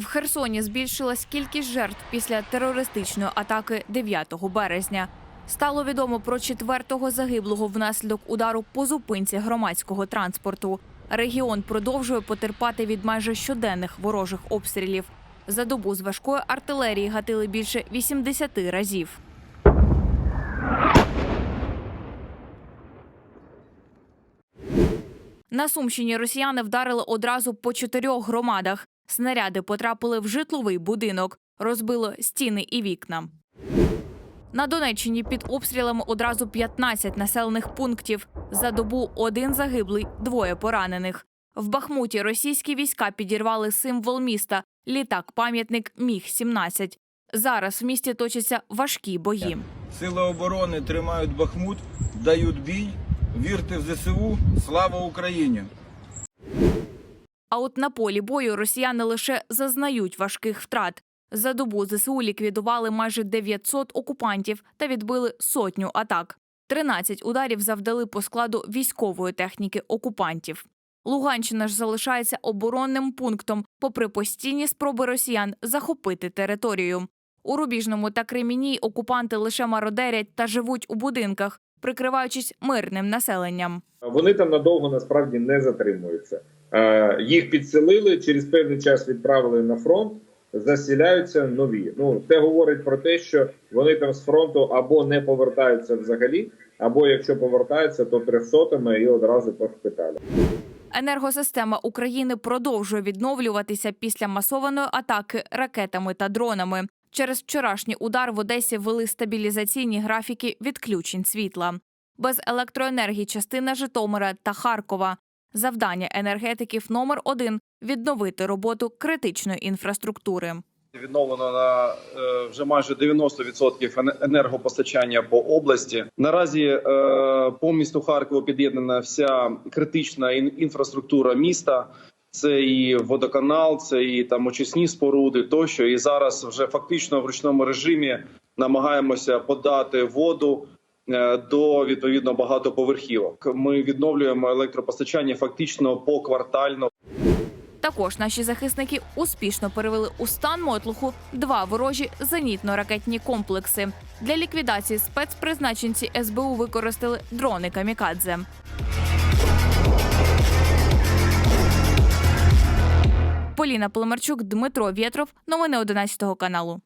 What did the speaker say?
В Херсоні збільшилась кількість жертв після терористичної атаки 9 березня. Стало відомо про четвертого загиблого внаслідок удару по зупинці громадського транспорту. Регіон продовжує потерпати від майже щоденних ворожих обстрілів. За добу з важкої артилерії гатили більше 80 разів. На Сумщині росіяни вдарили одразу по чотирьох громадах. Снаряди потрапили в житловий будинок, розбило стіни і вікна. На Донеччині під обстрілами одразу 15 населених пунктів. За добу один загиблий, двоє поранених. В Бахмуті російські війська підірвали символ міста літак-пам'ятник Міг 17 Зараз в місті точаться важкі бої. Сили оборони тримають Бахмут, дають бій. Вірте в ЗСУ. Слава Україні! А от на полі бою росіяни лише зазнають важких втрат. За добу ЗСУ ліквідували майже 900 окупантів та відбили сотню атак. 13 ударів завдали по складу військової техніки окупантів. Луганщина ж залишається оборонним пунктом, попри постійні спроби росіян захопити територію. У Рубіжному та Кремінній окупанти лише мародерять та живуть у будинках, прикриваючись мирним населенням. Вони там надовго насправді не затримуються. Е, Їх підселили через певний час відправили на фронт, засіляються нові. Ну це говорить про те, що вони там з фронту або не повертаються взагалі, або якщо повертаються, то трьохсотими і одразу по. Енергосистема України продовжує відновлюватися після масованої атаки ракетами та дронами. Через вчорашній удар в Одесі ввели стабілізаційні графіки відключень світла. Без електроенергії частина Житомира та Харкова. Завдання енергетиків номер один відновити роботу критичної інфраструктури. Відновлено на е, вже майже 90% енергопостачання по області. Наразі е, по місту Харкову під'єднана вся критична інфраструктура міста. Це і водоканал, це і там очисні споруди тощо. І зараз вже фактично в ручному режимі намагаємося подати воду до відповідно багатоповерхівок. Ми відновлюємо електропостачання фактично поквартально. Також наші захисники успішно перевели у стан мотлуху два ворожі зенітно-ракетні комплекси. Для ліквідації спецпризначенці СБУ використали дрони камікадзе. Поліна Поломарчук, Дмитро Вєтров. Новини 11 каналу.